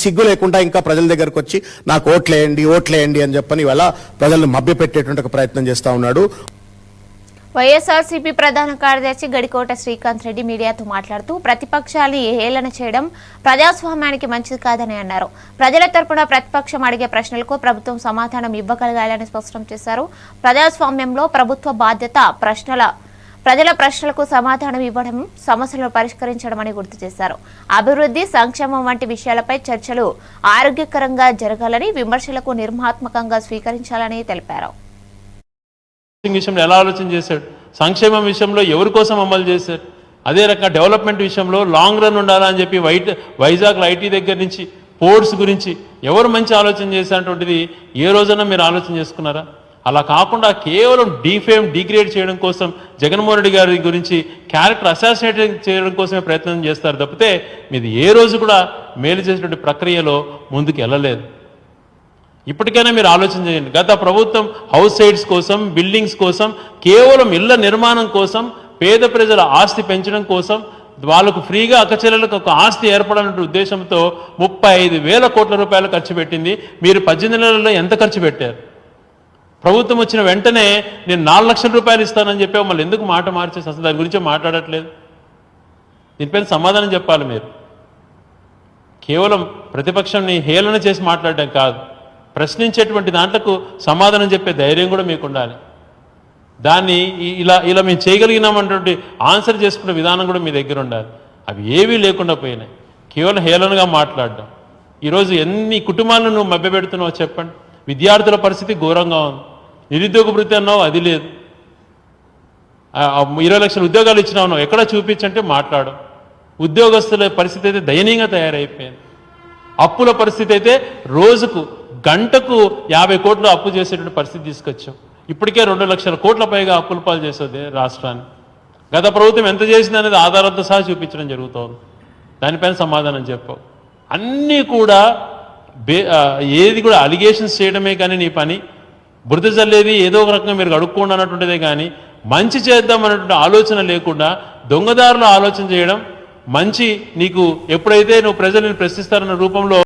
సిగ్గు లేకుండా ఇంకా ప్రజల దగ్గరకు వచ్చి నాకు ఓట్లేయండి ఓట్లేయండి అని చెప్పని ఇవాళ ప్రజలను మభ్యపెట్టేటువంటి ఒక ప్రయత్నం చేస్తా ఉన్నాడు. వైఎస్ఆర్సీపీ ప్రధాన కార్యదర్శి గడికోట శ్రీకాంత్ రెడ్డి మీడియాతో మాట్లాడుతూ ప్రతిపక్షాన్ని హేళన చేయడం ప్రజాస్వామ్యానికి మంచిది కాదని అన్నారు. ప్రజల తరపున ప్రతిపక్షం అడిగే ప్రశ్నలకు ప్రభుత్వం సమాధానం ఇవ్వగలగాలని స్పష్టం చేశారు. ప్రజాస్వామ్యంలో ప్రభుత్వ బాధ్యత ప్రశ్నల ప్రజల ప్రశ్నలకు సమాధానం ఇవ్వడం సమస్యలను పరిష్కరించడం అని గుర్తు చేశారు. అభివృద్ధి సంక్షేమం వంటి విషయాలపై చర్చలు ఆరోగ్యకరంగా జరగాలని విమర్శలకు నిర్మాత్మకంగా స్వీకరించాలని తెలిపారు. విషయంలో ఎలా ఆలోచన చేశాడు? సంక్షేమం విషయంలో ఎవరి కోసం అమలు చేశాడు? అదే రకంగా డెవలప్మెంట్ విషయంలో లాంగ్ రన్ ఉండాలని చెప్పి వైట్ వైజాగ్లో ఐటీ దగ్గర నుంచి పోర్ట్స్ గురించి ఎవరు మంచి ఆలోచన చేసినటువంటిది ఏ రోజైనా మీరు ఆలోచన చేసుకున్నారా? అలా కాకుండా కేవలం డీఫేమ్ డిగ్రేడ్ చేయడం కోసం జగన్మోహన్ రెడ్డి గారి గురించి క్యారెక్టర్ అసాసినేట్ చేయడం కోసమే ప్రయత్నం చేస్తారు తప్పితే మీది ఏ రోజు కూడా మేలు చేసినటువంటి ప్రక్రియలో ముందుకు వెళ్ళలేదు. ఇప్పటికైనా మీరు ఆలోచన చేయండి. గత ప్రభుత్వం హౌస్ సైడ్స్ కోసం బిల్డింగ్స్ కోసం కేవలం ఇళ్ళ నిర్మాణం కోసం పేద ప్రజల ఆస్తి పెంచడం కోసం వాళ్ళకు ఫ్రీగా అక్కచెల్లెలకు ఒక ఆస్తి ఏర్పడాలనే ఉద్దేశంతో ముప్పై ఐదు వేల కోట్ల రూపాయలు ఖర్చు పెట్టింది. మీరు పద్దెనిమిది నెలల్లో ఎంత ఖర్చు పెట్టారు? ప్రభుత్వం వచ్చిన వెంటనే నేను నాలుగు లక్షల రూపాయలు ఇస్తానని చెప్పి మళ్ళీ ఎందుకు మాట మార్చేసి అసలు దాని గురించి మాట్లాడట్లేదు? దీనిపైన సమాధానం చెప్పాలి మీరు. కేవలం ప్రతిపక్షంని హేళన చేసి మాట్లాడడం కాదు ప్రశ్నించేటువంటి దాంట్లకు సమాధానం చెప్పే ధైర్యం కూడా మీకు ఉండాలి. దాన్ని ఇలా ఇలా మేము చేయగలిగినామన్నటువంటి ఆన్సర్ చేసుకునే విధానం కూడా మీ దగ్గర ఉండాలి. అవి ఏవీ లేకుండా పోయినాయి. కేవలం హేళనగా మాట్లాడడం. ఈరోజు ఎన్ని కుటుంబాలను నువ్వు మభ్యపెడుతున్నావో చెప్పండి. విద్యార్థుల పరిస్థితి ఘోరంగా ఉంది. నిరుద్యోగ వృత్తి అన్నావు అది లేదు. ఇరవై లక్షల ఉద్యోగాలు ఇచ్చినావు నువ్వు ఎక్కడ చూపించంటే మాట్లాడు. ఉద్యోగస్తుల పరిస్థితి అయితే దయనీయంగా తయారైపోయింది. అప్పుల పరిస్థితి అయితే రోజుకు గంటకు యాభై కోట్లు అప్పు చేసేటువంటి పరిస్థితి తీసుకొచ్చాం. ఇప్పటికే రెండు లక్షల కోట్ల పైగా అప్పుల పాలు చేస్తుంది రాష్ట్రాన్ని. గత ప్రభుత్వం ఎంత చేసింది అనేది ఆధారంతో సహా చూపించడం జరుగుతోంది. దానిపైన సమాధానం చెప్పావు. అన్నీ కూడా ఏది కూడా అలిగేషన్స్ చేయడమే కానీ నీ పని. బురద జల్లేది ఏదో ఒక రకంగా మీరు అడుక్కోండి అన్నటువంటిదే కానీ మంచి చేద్దాం అన్నటువంటి ఆలోచన లేకుండా దొంగదారులు ఆలోచన చేయడం మంచి నీకు ఎప్పుడైతే నువ్వు ప్రజలను ప్రశ్నిస్తారన్న రూపంలో